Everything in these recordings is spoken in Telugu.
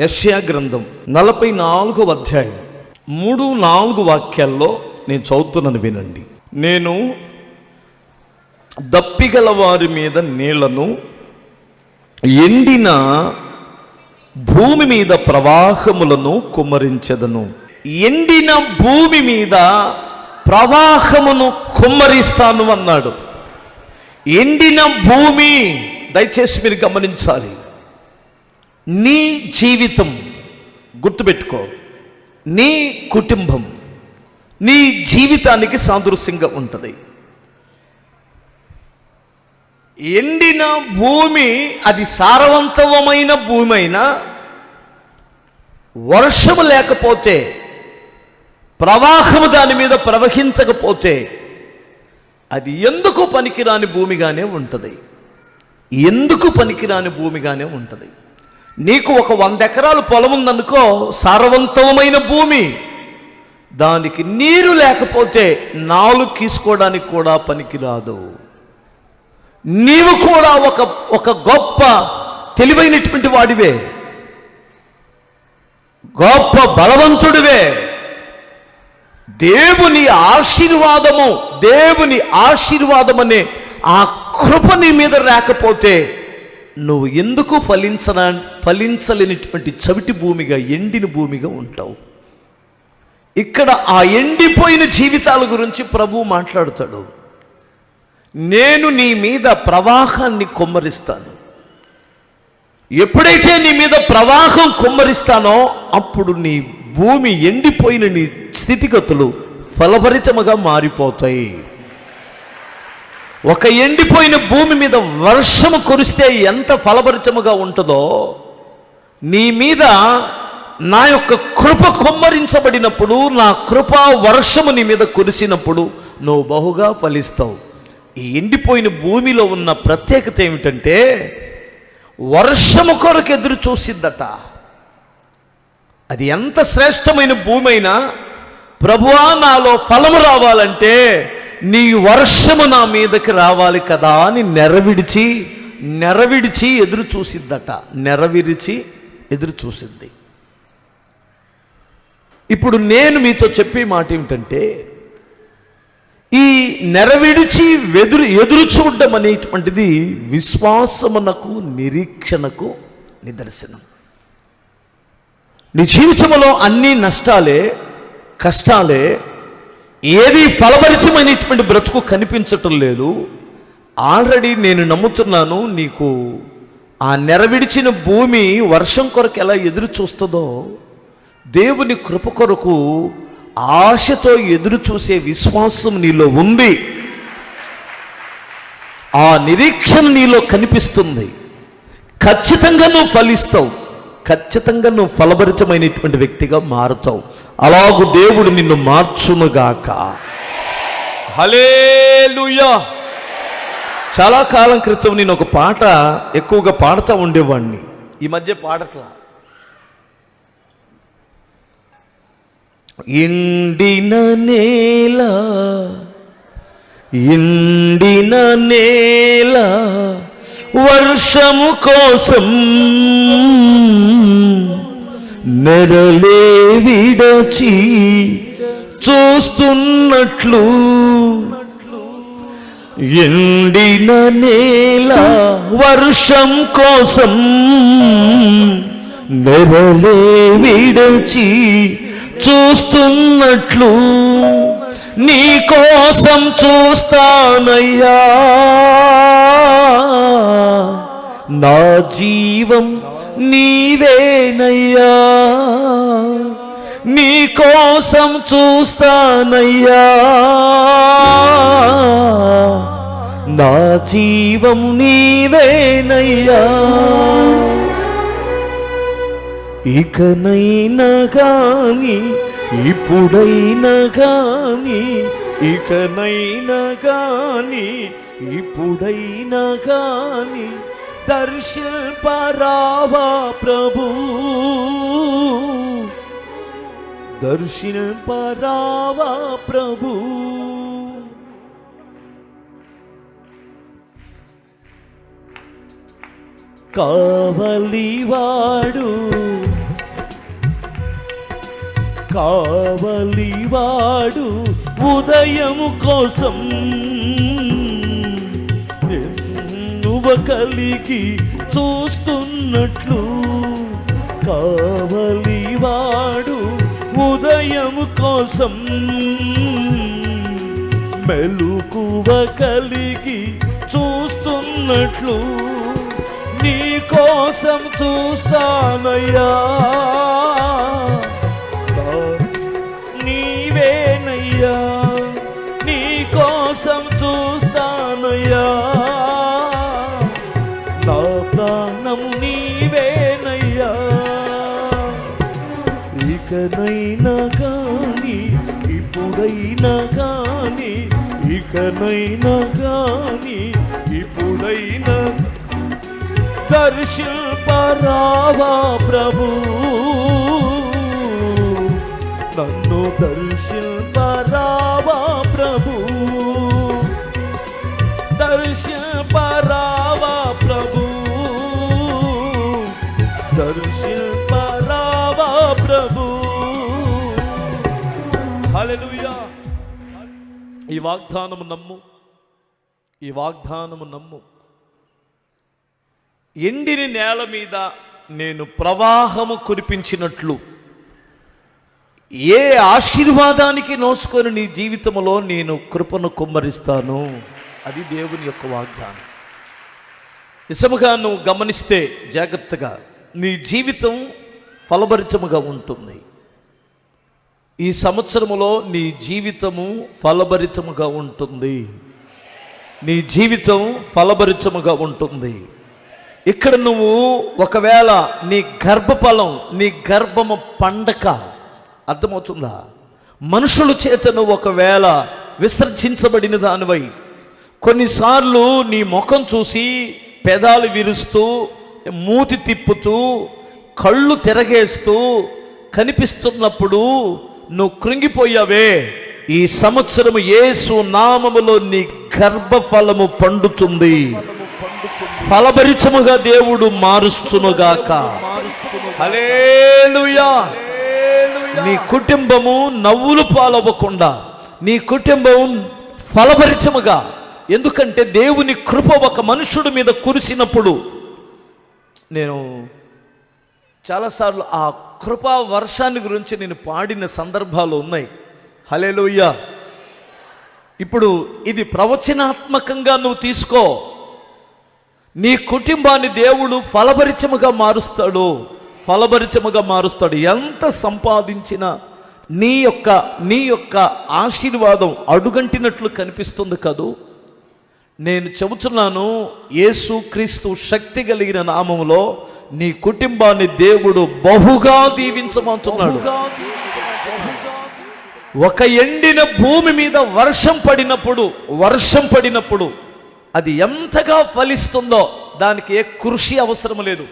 యష్యా గ్రంథం నలభై నాలుగవ అధ్యాయం. మూడు నాలుగు వాక్యాల్లో నేను చదువుతున్నాను వినండి. నేను దప్పిగల వారి మీద నీళ్ళను ఎండిన భూమి మీద ప్రవాహములను కుమ్మరించదను. ఎండిన భూమి మీద ప్రవాహమును కుమ్మరిస్తాను అన్నాడు. ఎండిన భూమి దయచేసి మీరు గమనించాలి. నీ జీవితం గుర్తుపెట్టుకో. నీ కుటుంబం నీ జీవితానికి సాదృశ్యంగా ఉంటుంది. ఎండిన భూమి అది సారవంతమైన భూమి అయినా వర్షము లేకపోతే ప్రవాహము దాని మీద ప్రవహించకపోతే అది ఎందుకు పనికిరాని భూమిగానే ఉంటుంది. ఎందుకు పనికిరాని భూమిగానే ఉంటుంది. నీకు ఒక వంద ఎకరాలు పొలం ఉందనుకో సారవంతమైన భూమి. దానికి నీరు లేకపోతే నాలుగు తీసుకోవడానికి కూడా పనికిరాదు. నీవు కూడా ఒక ఒక గొప్ప తెలివైనటువంటి వాడివే. గొప్ప బలవంతుడివే. దేవుని ఆశీర్వాదము దేవుని ఆశీర్వాదం అనే ఆ కృప నీ మీద రాకపోతే నువ్వు ఎందుకు ఫలించన ఫలించలేనిటువంటి చవిటి భూమిగా ఎండిన భూమిగా ఉంటావు? ఇక్కడ ఆ ఎండిపోయిన జీవితాల గురించి ప్రభు మాట్లాడుతాడు. నేను నీ మీద ప్రవాహాన్ని కొమ్మరిస్తాను. ఎప్పుడైతే నీ మీద ప్రవాహం కొమ్మరిస్తానో అప్పుడు నీ భూమి ఎండిపోయిన నీ స్థితిగతులు ఫలభరితముగా మారిపోతాయి. ఒక ఎండిపోయిన భూమి మీద వర్షము కురిస్తే ఎంత ఫలభరితముగా ఉంటుందో నీ మీద నా యొక్క కృప కుమ్మరించబడినప్పుడు నా కృప వర్షము నీ మీద కురిసినప్పుడు నువ్వు బహుగా ఫలిస్తావు. ఈ ఎండిపోయిన భూమిలో ఉన్న ప్రత్యేకత ఏమిటంటే వర్షము కొరకు ఎదురు చూసిద్దట. అది ఎంత శ్రేష్టమైన భూమి అయినా ప్రభువా నాలో ఫలము రావాలంటే నీ వర్షము నా మీదకి రావాలి కదా అని నెరవిడిచి నెరవిడిచి ఎదురు చూసిద్దట. నెరవిరిచి ఎదురు చూసింది. ఇప్పుడు నేను మీతో చెప్పే మాట ఏమిటంటే ఈ నెరవిడిచి వెదురు ఎదురు చూడడం అనేటువంటిది విశ్వాసమునకు నిరీక్షణకు నిదర్శనం. నీ జీవితంలో అన్ని నష్టాలే కష్టాలే ఏది ఫలపరిచమైనటువంటి బ్రతుకు కనిపించటం లేదు. ఆల్రెడీ నేను నమ్ముతున్నాను నీకు ఆ నెరవిడిచిన భూమి వర్షం కొరకు ఎలా ఎదురు చూస్తుందో దేవుని కృప కొరకు ఆశతో ఎదురు చూసే విశ్వాసం నీలో ఉంది. ఆ నిరీక్షణ నీలో కనిపిస్తుంది. ఖచ్చితంగా నువ్వు ఫలిస్తావు. ఖచ్చితంగా నువ్వు ఫలభరితమైనటువంటి వ్యక్తిగా మారుతావు. అలాగు దేవుడు నిన్ను మార్చునుగాక. హలేలుయా చాలా కాలం క్రితం నేను ఒక పాట ఎక్కువగా పాడుతూ ఉండేవాడిని ఈ మధ్య పాడట్లా. ఎండిన నేల ఎండిన నేల వర్షము కోసం నెరలే విడచి చూస్తున్నట్లు ఎండిన నేల వర్షం కోసం నెరలే విడచి చూస్తున్నట్లు నీ కోసం చూస్తానయ్యా. నా జీవం నీవేనయ్యా నీ కోసం చూస్తానయ్యా. నా జీవం నీవేనయ్యా. ఇకనైనా గాని ఇప్పుడైనా గాని ఇకనైనా గాని ఇప్పుడైనా గాని దర్శింపరావా ప్రభు. దర్శింపరావా ప్రభు. కావలివాడు కావలివాడు ఉదయము కోసం కలిగి చూస్తున్నట్లు కావలివాడు ఉదయము కోసం మెలుకువ కలిగి చూస్తున్నట్లు నీ కోసం చూస్తానయ్యా. నీవేనయ్యా ఇప్పుడైనా కానీ ఇకనైనా కానీ ఇప్పుడైనా దర్శిల్పరావా ప్రభు. నన్ను దర్శిల్పరావా ప్రభు. దర్శిల్పరావా ప్రభు. దర్శిల్ హలెలుయా ఈ వాగ్దానము నమ్ము. ఈ వాగ్దానము నమ్ము. ఎండిని నేల మీద నేను ప్రవాహము కురిపించినట్లు. ఏ ఆశీర్వాదానికి నోసుకొని నీ జీవితంలో నేను కృపను కుమ్మరిస్తాను? అది దేవుని యొక్క వాగ్దానం. నిజముగా నువ్వు గమనిస్తే జాగ్రత్తగా నీ జీవితం ఫలభరితముగా ఉంటుంది. ఈ సంవత్సరములో నీ జీవితము ఫలభరితముగా ఉంటుంది. నీ జీవితం ఫలభరితముగా ఉంటుంది. ఇక్కడ నువ్వు ఒకవేళ నీ గర్భఫలం నీ గర్భము పండక అర్థమవుతుందా? మనుషుల చేత నువ్వు ఒకవేళ విసర్జించబడిన దానివై కొన్నిసార్లు నీ ముఖం చూసి పెదాలు విరుస్తూ మూతి తిప్పుతూ కళ్ళు తిరగేస్తూ కనిపిస్తున్నప్పుడు నువ్వు కృంగిపోయావే. ఈ సంవత్సరం యేసు నామములో నీ గర్భఫలము పండుతుంది. ఫలభరిచముగా దేవుడు మారుస్తునుగాక. హల్లెలూయా. నీ కుటుంబము నవ్వులు పాలవ్వకుండా నీ కుటుంబం ఫలభరిచముగా ఎందుకంటే దేవుని కృప ఒక మనుషుడి మీద కురిసినప్పుడు నేను చాలాసార్లు ఆ కృపా వర్షాన్ని గురించి నేను పాడిన సందర్భాలు ఉన్నాయి. హలేలుయ్య ఇప్పుడు ఇది ప్రవచనాత్మకంగా నువ్వు తీసుకో. నీ కుటుంబాన్ని దేవుడు ఫలభరిచముగా మారుస్తాడు. ఫలభరిచముగా మారుస్తాడు. ఎంత సంపాదించినా నీ యొక్క నీ యొక్క ఆశీర్వాదం అడుగంటినట్లు కనిపిస్తుంది కదూ. నేను చెబుతున్నాను యేసు క్రీస్తు శక్తి కలిగిన నామంలో నీ కుటుంబాన్ని దేవుడు బహుగా దీవించమంటున్నాడు. ఒక ఎండిన భూమి మీద వర్షం పడినప్పుడు వర్షం పడినప్పుడు అది ఎంతగా ఫలిస్తుందో దానికి ఏ కృషి అవసరం లేదు.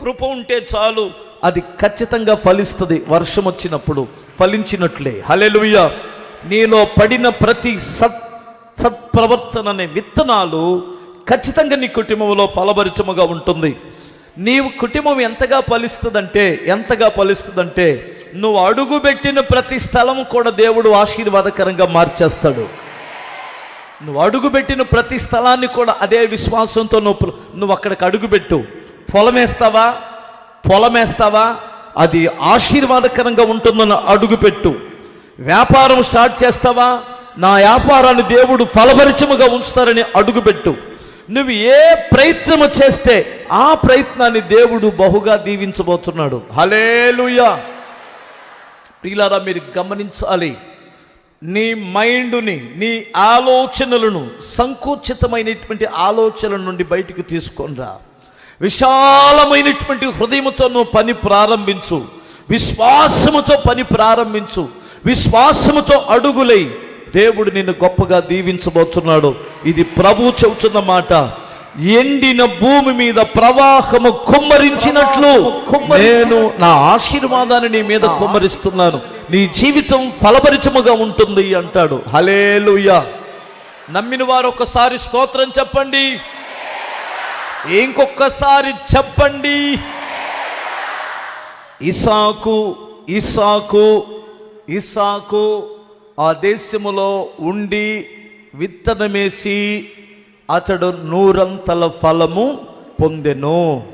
కృప ఉంటే చాలు అది ఖచ్చితంగా ఫలిస్తుంది. వర్షం వచ్చినప్పుడు ఫలించినట్లే. హలెలుయ్య నీలో పడిన ప్రతి సత్ సత్ప్రవర్తన అనే విత్తనాలు ఖచ్చితంగా నీ కుటుంబంలో ఫలభరితముగా ఉంటుంది. నీవు కుటుంబం ఎంతగా ఫలిస్తుందంటే ఎంతగా ఫలిస్తుందంటే నువ్వు అడుగుపెట్టిన ప్రతి స్థలం కూడా దేవుడు ఆశీర్వాదకరంగా మార్చేస్తాడు. నువ్వు అడుగుపెట్టిన ప్రతి స్థలాన్ని కూడా అదే విశ్వాసంతో నువ్వు నువ్వు అక్కడికి అడుగుపెట్టు. పొలమేస్తావా? పొలమేస్తావా? అది ఆశీర్వాదకరంగా ఉంటుందని అడుగుపెట్టు. వ్యాపారం స్టార్ట్ చేస్తావా? నా వ్యాపారాన్ని దేవుడు ఫలపరిచముగా ఉంచుతారని అడుగుపెట్టు. నువ్వు ఏ ప్రయత్నము చేస్తే ఆ ప్రయత్నాన్ని దేవుడు బహుగా దీవించబోతున్నాడు. హలేలుయా ప్రియులారా మీరు గమనించాలి నీ మైండ్ని నీ ఆలోచనలను సంకుచితమైనటువంటి ఆలోచనల నుండి బయటికి తీసుకొనిరా విశాలమైనటువంటి హృదయముతో నువ్వు పని ప్రారంభించు. విశ్వాసముతో పని ప్రారంభించు. విశ్వాసముతో అడుగులై దేవుడు నిన్ను గొప్పగా దీవించబోతున్నాడు. ఇది ప్రభు చెబుతున్న మాట. ఎండిన భూమి మీద ప్రవాహము కుమ్మరించినట్లు నేను నా ఆశీర్వాదాన్ని నీ మీద కుమ్మరిస్తున్నాను. నీ జీవితం ఫలభరితముగా ఉంటుంది అంటాడు. హలేలుయా నమ్మిన వారు ఒకసారి స్తోత్రం చెప్పండి. ఇంకొకసారి చెప్పండి. ఇసాకు ఇసాకు ఇసాకు ఆ దేశములో ఉండి విత్తనమేసి అతడు నూరంతల ఫలము పొందెను.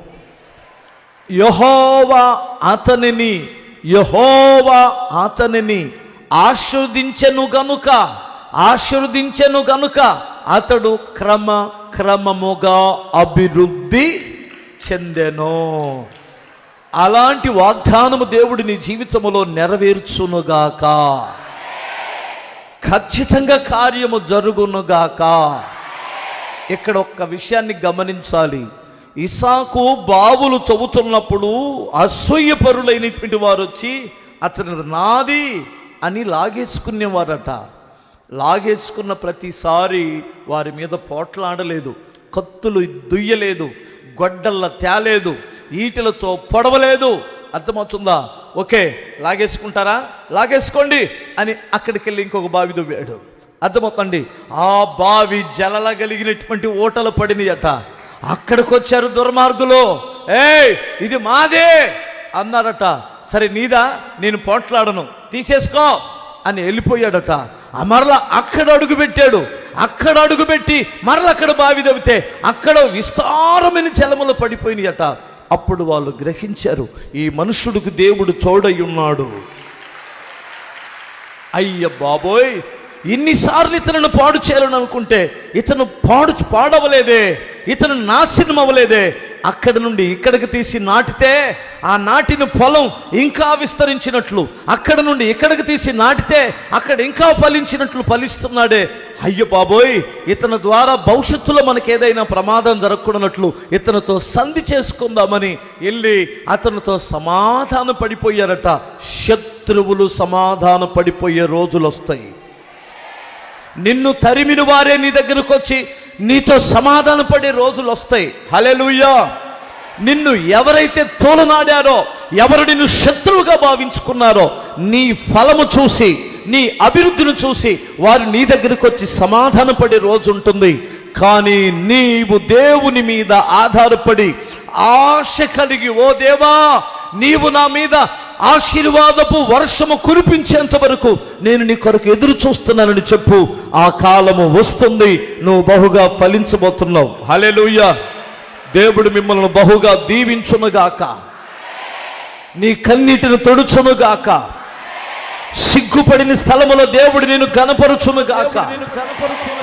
యహోవా అతనిని యహోవా అతనిని ఆశీర్వదించెను గనుక ఆశీర్వదించెను గనుక అతడు క్రమ క్రమముగా అభివృద్ధి చెందెను. అలాంటి వాగ్దానము దేవుడు నీ జీవితంలో నెరవేర్చునుగాక. ఖచ్చితంగా కార్యము జరుగునుగాక. ఇక్కడ ఒక్క విషయాన్ని గమనించాలి. ఇసాకు బావులు చదువుతున్నప్పుడు అసూయపరులైనటువంటి వారు వచ్చి అతను నాది అని లాగేసుకునేవారట. లాగేసుకున్న ప్రతిసారి వారి మీద పోట్లాడలేదు. కత్తులు దుయ్యలేదు. గొడ్డల్ల తేలేదు. ఈటలతో పొడవలేదు. అర్థమవుతుందా? ఓకే లాగేసుకుంటారా? లాగేసుకోండి అని అక్కడికి వెళ్ళి ఇంకొక బావి దువ్వాడు. అర్థమవుతండి ఆ బావి జలల కలిగినటువంటి ఓటలు పడినయట. అక్కడికి వచ్చారు దుర్మార్గులు. ఏయ్ ఇది మాదే అన్నారట. సరే నీదా నేను పోట్లాడను. తీసేసుకో అని వెళ్ళిపోయాడట. మరల మరలా అక్కడ అడుగు పెట్టాడు అక్కడ అడుగు పెట్టి మరల అక్కడ బావి దవ్వితే అక్కడ విస్తారమైన జలములు పడిపోయినాయట. అప్పుడు వాళ్ళు గ్రహించారు ఈ మనుషుడికి దేవుడు తోడై ఉన్నాడు. అయ్య బాబోయ్ ఇన్నిసార్లు ఇతను పాడు చేయాలని అనుకుంటే ఇతను పాడు పాడవలేదే ఇతను నాశనం అవ్వలేదే అక్కడి నుండి ఇక్కడికి తీసి నాటితే ఆ నాటిన పొలం ఇంకా విస్తరించినట్లు అక్కడ నుండి ఇక్కడికి తీసి నాటితే అక్కడ ఇంకా ఫలించినట్లు ఫలిస్తున్నాడే. అయ్యో బాబోయ్ ఇతని ద్వారా భవిష్యత్తులో మనకి ఏదైనా ప్రమాదం జరగకూడనట్లు ఇతనితో సంధి చేసుకుందామని వెళ్ళి అతనితో సమాధాన పడిపోయారట శత్రువులు సమాధాన పడిపోయే రోజులు వస్తాయి నిన్ను తరిమిన వారే నీ దగ్గరకు వచ్చి నీతో సమాధాన పడే రోజులు వస్తాయి. హలెలుయ్యా నిన్ను ఎవరైతే తోలనాడారో ఎవరు నిన్ను శత్రువుగా భావించుకున్నారో నీ ఫలము చూసి నీ అభివృద్ధిని చూసి వారు నీ దగ్గరకు వచ్చి సమాధాన పడే రోజు ఉంటుంది. కానీ నీవు దేవుని మీద ఆధారపడి ఆశ కలిగి ఓ దేవా నీవు నా మీద ఆశీర్వాదపు వర్షము కురిపించేంత వరకు నేను నీ కొరకు ఎదురు చూస్తున్నానని చెప్పు. ఆ కాలము వస్తుంది. నువ్వు బహుగా ఫలించబోతున్నావు. హలే దేవుడు మిమ్మల్ని బహుగా దీవించునుగాక. నీ కన్నీటిని తొడుచునుగాక. సిగ్గుపడిన స్థలములో దేవుడు నేను కనపరుచునుగాక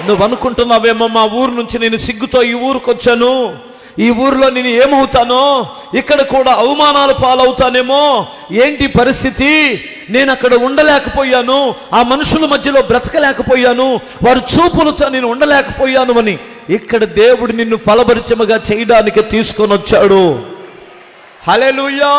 నువ్వు అనుకుంటున్నావేమో మా ఊరు నుంచి నేను సిగ్గుతో ఈ ఊరికి వచ్చాను ఈ ఊరిలో నేను ఏమవుతానో ఇక్కడ కూడా అవమానాలు పాలవుతానేమో ఏంటి పరిస్థితి? నేను అక్కడ ఉండలేకపోయాను ఆ మనుషుల మధ్యలో బ్రతకలేకపోయాను వారు చూపులతో నేను ఉండలేకపోయాను అని ఇక్కడ దేవుడు నిన్ను ఫలపరిచమగా చేయడానికి తీసుకొని వచ్చాడు. హలెలుయా